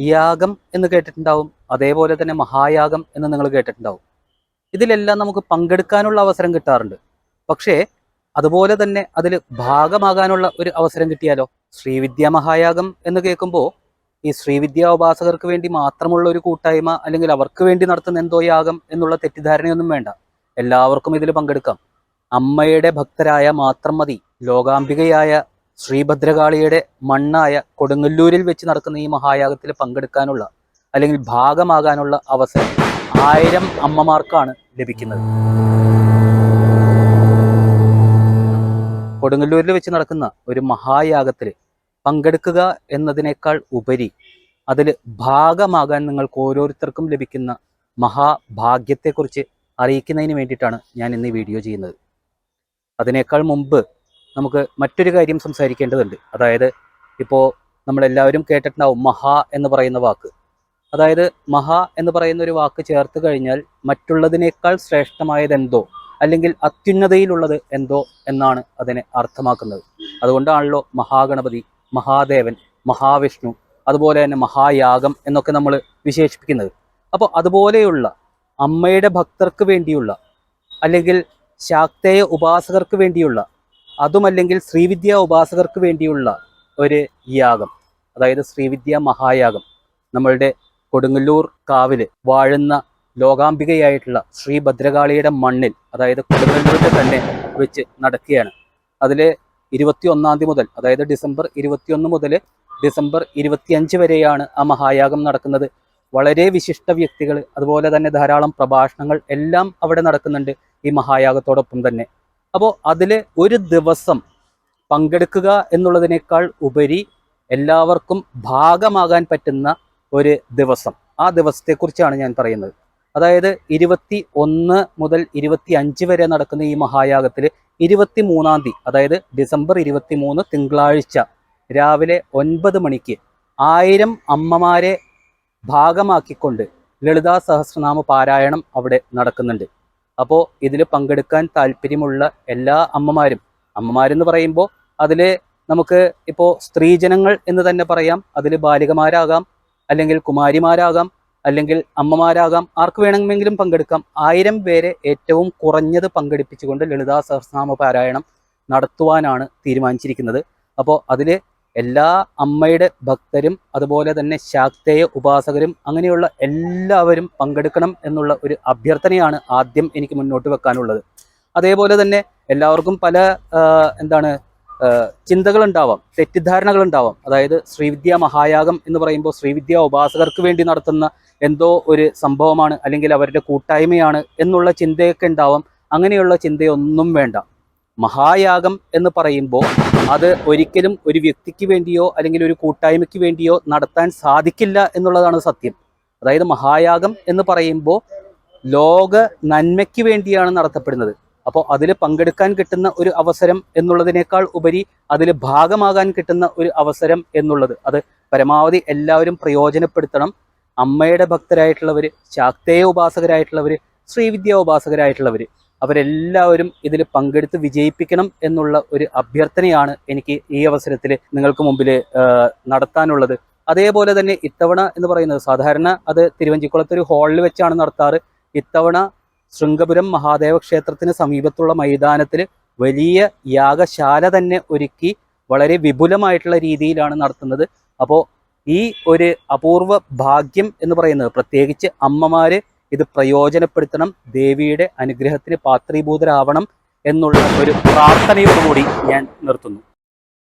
യാഗം എന്ന് കേട്ടിട്ടുണ്ടാവും. അതേപോലെ തന്നെ മഹായാഗം എന്ന് നിങ്ങൾ കേട്ടിട്ടുണ്ടാവും. ഇതിലെല്ലാം നമുക്ക് പങ്കെടുക്കാനുള്ള അവസരം കിട്ടാറുണ്ട്. പക്ഷേ അതുപോലെ തന്നെ അതിൽ ഭാഗമാകാനുള്ള ഒരു അവസരം കിട്ടിയാലോ? ശ്രീവിദ്യ മഹായാഗം എന്ന് കേൾക്കുമ്പോൾ ഈ ശ്രീവിദ്യ ഉപാസകർക്ക് വേണ്ടി മാത്രമുള്ള ഒരു കൂട്ടായ്മ അല്ലെങ്കിൽ അവർക്ക് വേണ്ടി നടത്തുന്ന എന്തോ യാഗം എന്നുള്ള തെറ്റിദ്ധാരണയൊന്നും വേണ്ട. എല്ലാവർക്കും ഇതിൽ പങ്കെടുക്കാം. അമ്മയുടെ ഭക്തരായ മാത്രം മതി. ലോകാംബികയായ ശ്രീഭദ്രകാളിയുടെ മണ്ണായ കൊടുങ്ങല്ലൂരിൽ വെച്ച് നടക്കുന്ന ഈ മഹായാഗത്തിൽ പങ്കെടുക്കാനുള്ള അല്ലെങ്കിൽ ഭാഗമാകാനുള്ള അവസരം ആയിരം അമ്മമാർക്കാണ് ലഭിക്കുന്നത്. കൊടുങ്ങല്ലൂരിൽ വെച്ച് നടക്കുന്ന ഒരു മഹായാഗത്തിൽ പങ്കെടുക്കുക എന്നതിനേക്കാൾ ഉപരി അതിൽ ഭാഗമാകാൻ നിങ്ങൾക്ക് ഓരോരുത്തർക്കും ലഭിക്കുന്ന മഹാഭാഗ്യത്തെക്കുറിച്ച് അറിയിക്കുന്നതിന് വേണ്ടിയിട്ടാണ് ഞാൻ ഇന്ന് വീഡിയോ ചെയ്യുന്നത്. അതിനേക്കാൾ മുമ്പ് നമുക്ക് മറ്റൊരു കാര്യം സംസാരിക്കേണ്ടതുണ്ട്. അതായത് ഇപ്പോൾ നമ്മളെല്ലാവരും കേട്ടിട്ടുണ്ടാവും മഹാ എന്ന് പറയുന്ന വാക്ക്. അതായത് മഹാ എന്ന് പറയുന്ന ഒരു വാക്ക് ചേർത്ത് കഴിഞ്ഞാൽ മറ്റുള്ളതിനേക്കാൾ ശ്രേഷ്ഠമായതെന്തോ അല്ലെങ്കിൽ അത്യുന്നതയിലുള്ളത് എന്തോ എന്നാണ് അതിനെ അർത്ഥമാക്കുന്നത്. അതുകൊണ്ടാണല്ലോ മഹാഗണപതി മഹാദേവൻ മഹാവിഷ്ണു അതുപോലെ തന്നെ മഹായാഗം എന്നൊക്കെ നമ്മൾ വിശേഷിപ്പിക്കുന്നത്. അപ്പോൾ അതുപോലെയുള്ള അമ്മയുടെ ഭക്തർക്ക് വേണ്ടിയുള്ള അല്ലെങ്കിൽ ശാക്തേയ ഉപാസകർക്ക് വേണ്ടിയുള്ള അതുമല്ലെങ്കിൽ ശ്രീവിദ്യ ഉപാസകർക്ക് വേണ്ടിയുള്ള ഒരു യാഗം അതായത് ശ്രീവിദ്യ മഹായാഗം. നമ്മളുടെ കൊടുങ്ങല്ലൂർ കാവിൽ വാഴുന്ന ലോകാംബികയായിട്ടുള്ള ശ്രീ ഭദ്രകാളിയുടെ മണ്ണിൽ അതായത് കൊടുങ്ങല്ലൂരിൽ തന്നെ വെച്ച് നടക്കുകയാണ്. അതിൽ ഇരുപത്തി ഒന്നാം തീയതി മുതൽ അതായത് ഡിസംബർ ഇരുപത്തിയൊന്ന് മുതൽ ഡിസംബർ ഇരുപത്തിയഞ്ച് വരെയാണ് ആ മഹായാഗം നടക്കുന്നത്. വളരെ വിശിഷ്ട വ്യക്തികൾ അതുപോലെ തന്നെ ധാരാളം പ്രഭാഷണങ്ങൾ എല്ലാം അവിടെ നടക്കുന്നുണ്ട് ഈ മഹായാഗത്തോടൊപ്പം തന്നെ. അപ്പോൾ അതിൽ ഒരു ദിവസം പങ്കെടുക്കുക എന്നുള്ളതിനേക്കാൾ ഉപരി എല്ലാവർക്കും ഭാഗമാകാൻ പറ്റുന്ന ഒരു ദിവസം. ആ ദിവസത്തെക്കുറിച്ചാണ് ഞാൻ പറയുന്നത്. അതായത് ഇരുപത്തി ഒന്ന് മുതൽ ഇരുപത്തി അഞ്ച് വരെ നടക്കുന്ന ഈ മഹായാഗത്തിൽ ഇരുപത്തി മൂന്നാം തീയതി അതായത് ഡിസംബർ ഇരുപത്തി മൂന്ന് തിങ്കളാഴ്ച രാവിലെ ഒൻപത് മണിക്ക് ആയിരം അമ്മമാരെ ഭാഗമാക്കിക്കൊണ്ട് ലളിതാ സഹസ്രനാമ പാരായണം അവിടെ നടക്കുന്നുണ്ട്. അപ്പോൾ ഇതിൽ പങ്കെടുക്കാൻ താല്പര്യമുള്ള എല്ലാ അമ്മമാരും അമ്മമാരെന്ന് പറയുമ്പോൾ അതിൽ നമുക്ക് ഇപ്പോൾ സ്ത്രീജനങ്ങൾ എന്ന് തന്നെ പറയാം. അതിൽ ബാലികമാരാകാം അല്ലെങ്കിൽ കുമാരിമാരാകാം അല്ലെങ്കിൽ അമ്മമാരാകാം ആർക്ക് വേണമെങ്കിലും പങ്കെടുക്കാം. ആയിരം പേരെ ഏറ്റവും കുറഞ്ഞത് പങ്കെടുപ്പിച്ചുകൊണ്ട് ലളിതാ സഹസ്രനാമ പാരായണം നടത്തുവാനാണ് തീരുമാനിച്ചിരിക്കുന്നത്. അപ്പോൾ അതിൽ എല്ലാ അമ്മയുടെ ഭക്തരും അതുപോലെ തന്നെ ശാക്തേയ ഉപാസകരും അങ്ങനെയുള്ള എല്ലാവരും പങ്കെടുക്കണം എന്നുള്ള ഒരു അഭ്യർത്ഥനയാണ് ആദ്യം എനിക്ക് മുന്നോട്ട് വെക്കാനുള്ളത്. അതേപോലെ തന്നെ എല്ലാവർക്കും പല എന്താണ് തെറ്റിദ്ധാരണകൾ ഉണ്ടാവാം അതായത് ശ്രീവിദ്യ മഹായാഗം എന്ന് പറയുമ്പോൾ ശ്രീവിദ്യ ഉപാസകർക്ക് വേണ്ടി നടത്തുന്ന എന്തോ ഒരു സംഭവമാണ് അല്ലെങ്കിൽ അവരുടെ കൂട്ടായ്മയാണ് എന്നുള്ള ചിന്തയൊക്കെ ഉണ്ടാവാം. അങ്ങനെയുള്ള ചിന്തയൊന്നും വേണ്ട. മഹായാഗം എന്ന് പറയുമ്പോൾ അത് ഒരിക്കലും ഒരു വ്യക്തിക്ക് വേണ്ടിയോ അല്ലെങ്കിൽ ഒരു കൂട്ടായ്മയ്ക്ക് വേണ്ടിയോ നടത്താൻ സാധിക്കില്ല എന്നുള്ളതാണ് സത്യം. അതായത് മഹായാഗം എന്ന് പറയുമ്പോൾ ലോക നന്മയ്ക്ക് വേണ്ടിയാണ് നടത്തപ്പെടുന്നത്. അപ്പോൾ അതിൽ പങ്കെടുക്കാൻ കിട്ടുന്ന ഒരു അവസരം എന്നുള്ളതിനേക്കാൾ ഉപരി അതിൽ ഭാഗമാകാൻ കിട്ടുന്ന ഒരു അവസരം എന്നുള്ളത്. അത് പരമാവധി എല്ലാവരും പ്രയോജനപ്പെടുത്തണം. അമ്മയുടെ ഭക്തരായിട്ടുള്ളവർ ശാക്തേയ ഉപാസകരായിട്ടുള്ളവർ ശ്രീവിദ്യ ഉപാസകരായിട്ടുള്ളവർ അവരെല്ലാവരും ഇതിൽ പങ്കെടുത്ത് വിജയിപ്പിക്കണം എന്നുള്ള ഒരു അഭ്യർത്ഥനയാണ് എനിക്ക് ഈ അവസരത്തിൽ നിങ്ങൾക്ക് മുമ്പിൽ നടത്താനുള്ളത്. അതേപോലെ തന്നെ ഇത്തവണ എന്ന് പറയുന്നത് സാധാരണ അത് തിരുവഞ്ചിക്കുളത്ത് ഒരു ഹാളിൽ വെച്ചാണ് നടത്താറ്. ഇത്തവണ ശൃംഗപുരം മഹാദേവ ക്ഷേത്രത്തിന് സമീപത്തുള്ള മൈതാനത്തിൽ വലിയ യാഗശാല തന്നെ ഒരുക്കി വളരെ വിപുലമായിട്ടുള്ള രീതിയിലാണ് നടത്തുന്നത്. അപ്പോൾ ഈ ഒരു അപൂർവ ഭാഗ്യം എന്ന് പറയുന്നത് പ്രത്യേകിച്ച് അമ്മമാര് ഇത് പ്രയോജനപ്പെടുത്തണം ദേവിയുടെ അനുഗ്രഹത്തിന് പാത്രീഭൂതരാവണം എന്നുള്ള ഒരു പ്രാർത്ഥനയോടുകൂടി ഞാൻ നിർത്തുന്നു.